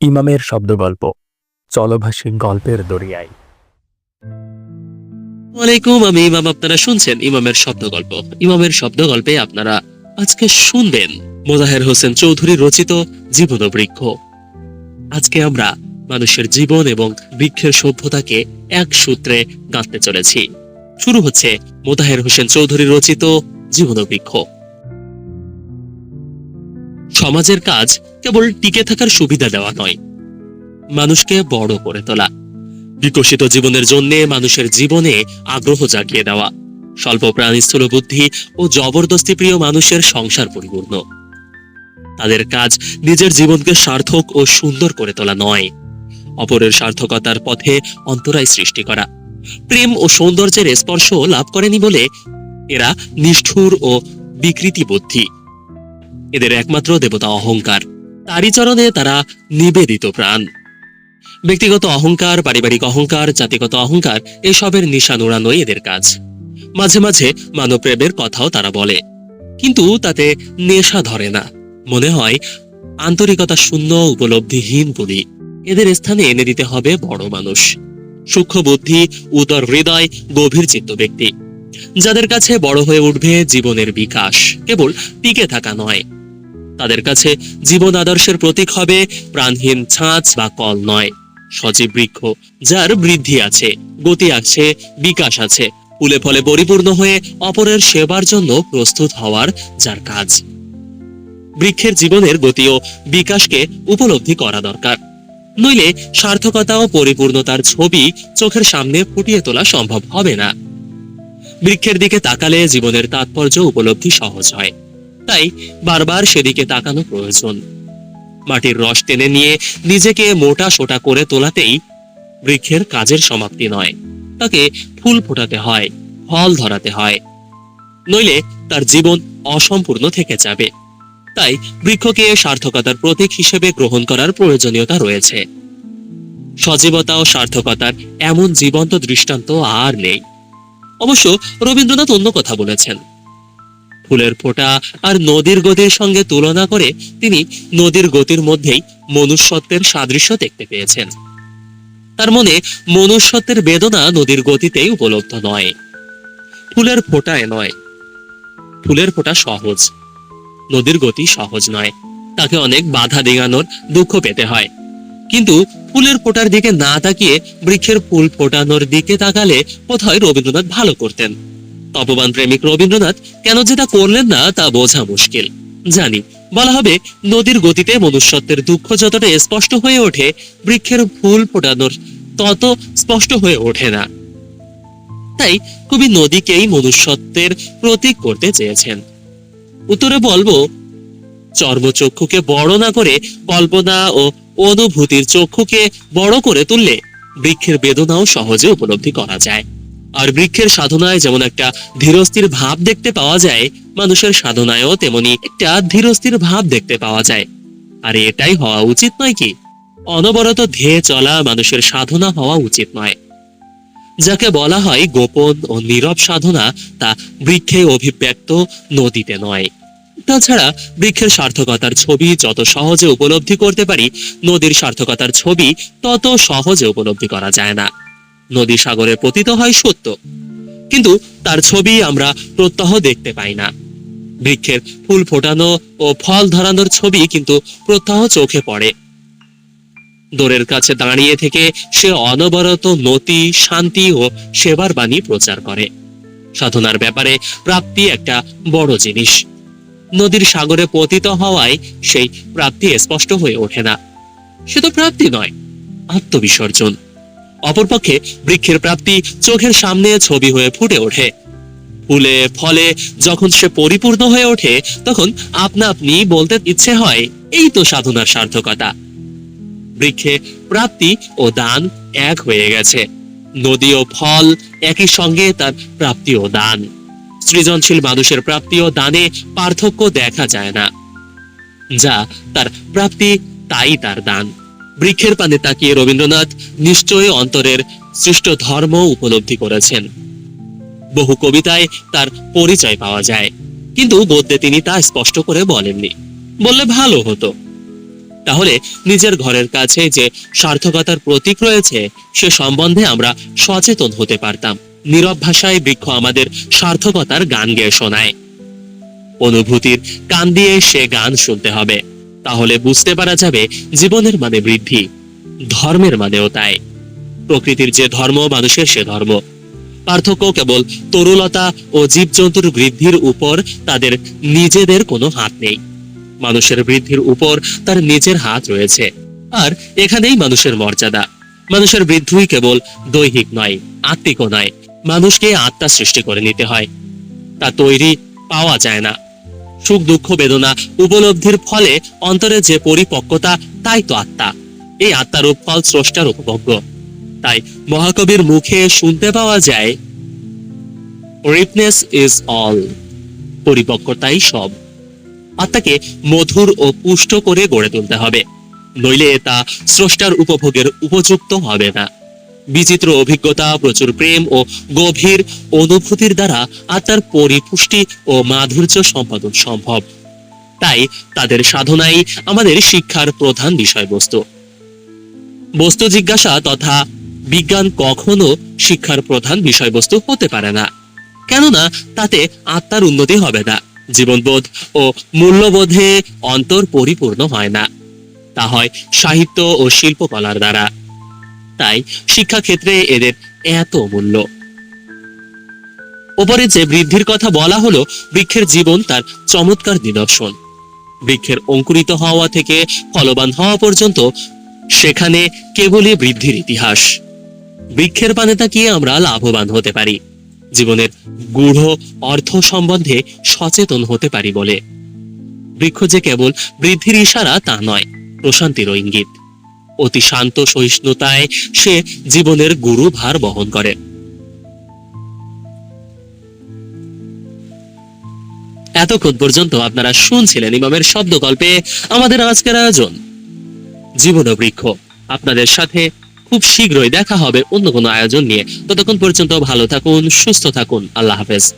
ইমামের শব্দগল্প। চলভাসী গল্পের দরিয়ায়। ওয়ালাইকুম আমি ইমাম, আপনারা শুনছেন ইমামের শব্দ গল্প ইমামের শব্দ গল্পে আপনারা আজকে শুনবেন মোজাহের হোসেন চৌধুরী রচিত জীবন বৃক্ষ আজকে আমরা মানুষের জীবন এবং বৃক্ষের সভ্যতাকে এক সূত্রে গাঁথতে চলেছি। শুরু হচ্ছে মোতাহের হোসেন চৌধুরী রচিত জীবন বৃক্ষ সমাজের কাজ কেবল টিকে থাকার সুবিধা দেওয়া নয়। মানুষকে বড় করে তোলা, বিকশিত জীবনের জন্য মানুষের জীবনে আগ্রহ জাগিয়ে দেওয়া, স্বল্প প্রাণী স্থূল বুদ্ধি ও জবরদস্তি প্রিয় মানুষের সংসার পরিপূর্ণ। তাদের কাজ নিজের জীবনকে সার্থক ও সুন্দর করে তোলা নয়। অপরের সার্থকতার পথে অন্তরায় সৃষ্টি করা, প্রেম ও সৌন্দর্যের স্পর্শ লাভ করেনি বলে এরা নিষ্ঠুর ও বিকৃতি বুদ্ধি। এদের একমাত্র দেবতা অহংকার। তারই চরণে তারা নিবেদিত প্রাণ। ব্যক্তিগত অহংকার, পারিবারিক অহংকার, জাতিগত অহংকার, এসবের নিশান উড়ানোই এদের কাজ। মাঝে মাঝে মানবপ্রেমের কথাও তারা বলে। কিন্তু তাতে নেশা ধরে না। মনে হয়, আন্তরিকতা শূন্য, উপলব্ধিহীন বলি। এদের স্থানে এনে দিতে হবে বড় মানুষ। সূক্ষ্ম বুদ্ধি, উদর হৃদয়, গভীর চিত্ত ব্যক্তি। যাদের কাছে বড় হয়ে উঠবে জীবনের বিকাশ। কেবল টিকে থাকা নয়। তাদের কাছে জীবন আদর্শের প্রতীক হবে প্রাণহীন ছাঁচ বা কল নয়। সজীব বৃক্ষ, যার বৃদ্ধি আছে, গতি আছে, বিকাশ আছে, ফুলে ফলে পরিপূর্ণ হয়ে অপরের সেবার জন্য প্রস্তুত হওয়ার যার কাজ। বৃক্ষের জীবনের গতি ও বিকাশকে উপলব্ধি করা দরকার। নইলে সার্থকতা ও পরিপূর্ণতার ছবি চোখের সামনে ফুটিয়ে তোলা সম্ভব হবে না। বৃক্ষের দিকে তাকালে জীবনের তাৎপর্য উপলব্ধি সহজ হয়। তাই বারবার সেদিকে তাকানো প্রয়োজন। মাটির রস টেনে নিয়ে নিজেকে মোটা সোটা করে তোলাতেই বৃক্ষের কাজের সমাপ্তি নয়। তাকে ফুল ফোটাতে হয়, ফল ধরাতে হয়। নইলে তার জীবন অসম্পূর্ণ থেকে যাবে। তাই বৃক্ষকে সার্থকতার প্রতীক হিসেবে গ্রহণ করার প্রয়োজনীয়তা রয়েছে। সজীবতা ও সার্থকতার এমন জীবন্ত দৃষ্টান্ত আর নেই। অবশ্য রবীন্দ্রনাথ অন্য কথা বলেছেন। ফুলের ফোঁটা আর নদীর গতির সঙ্গে তুলনা করে তিনি নদীর গতির মধ্যেই মনুষ্যত্বের সাদৃশ্য দেখতে পেয়েছেন। তার মনে মনুষ্যত্বের বেদনা নদীর গতিতেই উপলব্ধ নয়। ফুলের ফোঁটায় নয়। ফুলের ফোঁটা সহজ। নদীর গতি সহজ নয়। তাকে অনেক বাধা দেগানোর দুঃখ পেতে হয়। কিন্তু ফুলের ফোঁটার দিকে না তাকিয়ে বৃক্ষের ফুল ফোটানোর দিকে তাকালে বোধহয় রবীন্দ্রনাথ ভালো করতেন। তপবান প্রেমিক রবীন্দ্রনাথ কেন যে তা করলেন না তা বোঝা মুশকিল। জানি, বলা হবে নদীর গতিতে মনুষ্যত্বের দুঃখ যতটা স্পষ্ট হয়ে ওঠে, বৃক্ষের ফুল ফোটানোর তত স্পষ্ট হয়ে ওঠে না। তাই কবি নদীকেই মনুষ্যত্বের প্রতীক করতে চেয়েছেন। উত্তরে বলব, চর্মচক্ষুকে বড় না করে কল্পনা ও অনুভূতির চক্ষুকে বড় করে তুললে বৃক্ষের বেদনাও সহজে উপলব্ধি করা যায়। আর বৃক্ষের সাধনায় যেমন একটা ধীরস্থির ভাব দেখতে পাওয়া যায়, মানুষের সাধনায়ও তেমনি একটা ধীরস্থির ভাব দেখতে পাওয়া যায়। আর এটাই হওয়া উচিত নয় কি? অনবরত ধেয়ে চলা মানুষের সাধনা হওয়া উচিত নয়। যাকে বলা হয় গোপন ও নীরব সাধনা, তা বৃক্ষে অভিব্যক্ত নদীতে নয়। তাছাড়া বৃক্ষের সার্থকতার ছবি যত সহজে উপলব্ধি করতে পারি, নদীর সার্থকতার ছবি তত সহজে উপলব্ধি করা যায় না। নদী সাগরে পতিত হয় সত্য। কিন্তু তার ছবি আমরা প্রত্যহ দেখতে পাই না। বৃক্ষের ফুল ফোটানো ও ফল ধরানোর ছবি কিন্তু প্রত্যহ চোখে পড়ে। দোরের কাছে দাঁড়িয়ে থেকে সে অনবরত নতি শান্তি ও সেবার বাণী প্রচার করে। সাধনার ব্যাপারে প্রাপ্তি একটা বড় জিনিস। নদীর সাগরে পতিত হওয়ায় সেই প্রাপ্তি স্পষ্ট হয়ে ওঠে না। সে তো প্রাপ্তি নয়, আত্মবিসর্জন। অপরপক্ষে বৃক্ষের প্রাপ্তি চোখের সামনে ছবি হয়ে ফুটে ওঠে। ফুলে ফলে যখন সে পরিপূর্ণ হয়ে ওঠে, তখন আপনা আপনি বলতে ইচ্ছে হয়, এই তো সাধনার সার্থকতা। বৃক্ষে প্রাপ্তি ও দান এক হয়ে গেছে। নদী ও ফল একই সঙ্গে তার প্রাপ্তি ও দান। সৃজনশীল মানুষের প্রাপ্তি ও দানে পার্থক্য দেখা যায় না। যা তার প্রাপ্তি, তাই তার দান। বৃক্ষের পানে তাকিয়ে রবীন্দ্রনাথ নিশ্চয় অন্তরের সৃষ্ট ধর্ম উপলব্ধি করেছেন। বহু কবিতায় তার পরিচয় পাওয়া যায়, কিন্তু গদ্যে তিনি তা স্পষ্ট করে বলেননি। বললে ভালো হতো। তাহলে নিজের ঘরের কাছে যে সার্থকতার প্রতীক রয়েছে, সে সম্বন্ধে আমরা সচেতন হতে পারতাম। নীরব ভাষায় বৃক্ষ আমাদের সার্থকতার গান গেয়ে শোনায়। অনুভূতির কান দিয়ে সে গান শুনতে হবে। তাহলে বুঝতে পারা যাবে জীবনের মানে বৃদ্ধি, ধর্মের মানেও তাই। প্রকৃতির যে ধর্ম, মানুষের সে ধর্ম। পার্থক্য কেবল তরুলতা ও জীবজন্তুর বৃদ্ধির উপর তাদের নিজেদের কোনো হাত নেই। মানুষের বৃদ্ধির উপর তার নিজের হাত রয়েছে। আর এখানেই মানুষের মর্যাদা। মানুষের বৃদ্ধিই কেবল দৈহিক নয়, আত্মিকও নয়। মানুষকে আত্মা সৃষ্টি করে নিতে হয়। তা তৈরি পাওয়া যায় না। সুখ, দুঃখ, বেদনা উপলব্ধির ফলে অন্তরে যে পরিপক্কতা, তাই তো আত্মা। এই আত্মার ফল স্রষ্টার উপভোগ্য। তাই মহাকবির মুখে শুনতে পাওয়া যায় রিপনেস ইজ অল পরিপক্কতাই সব। আত্মাকে মধুর ও পুষ্ট করে গড়ে তুলতে হবে, নইলে তা স্রষ্টার উপভোগের উপযুক্ত হবে না। বিচিত্র অভিজ্ঞতা, প্রচুর প্রেম ও গভীর অনুভূতির দ্বারা আত্মার পরিপুষ্টি ও মাধুর্য সম্পাদন সম্ভব। তাই তাদের সাধনাই আমাদের শিক্ষার প্রধান বিষয়বস্তু। বস্তু জিজ্ঞাসা তথা বিজ্ঞান কখনো শিক্ষার প্রধান বিষয়বস্তু হতে পারে না। কেননা তাতে আত্মার উন্নতি হবে না, জীবনবোধ ও মূল্যবোধে অন্তর পরিপূর্ণ হয় না। তা হয় সাহিত্য ও শিল্পকলার দ্বারা। তাই শিক্ষাক্ষেত্রে এদের এত মূল্য। ওপরে যে বৃদ্ধির কথা বলা হলো, বৃক্ষের জীবন তার চমৎকার নিদর্শন। বৃক্ষের অঙ্কুরিত হওয়া থেকে ফলবান হওয়া পর্যন্ত সেখানে কেবলই বৃদ্ধির ইতিহাস। বৃক্ষের পানে তাকিয়ে আমরা লাভবান হতে পারি। জীবনের গূঢ় অর্থ সম্বন্ধে সচেতন হতে পারি বলে। বৃক্ষ যে কেবল বৃদ্ধির ইশারা তা নয় প্রশান্তির ইঙ্গিত। অতি শান্ত সহিষ্ণুতায় সে জীবনের গুরু ভার বহন করে। এতক্ষণ পর্যন্ত আপনারা শুনছিলেন ইমামের শব্দ গল্পে আমাদের আজকের আয়োজন। জীবন বৃক্ষ। আপনাদের সাথে খুব শীঘ্রই দেখা হবে অন্য কোনো আয়োজন নিয়ে। ততক্ষণ পর্যন্ত ভালো থাকুন, সুস্থ থাকুন। আল্লাহ হাফেজ।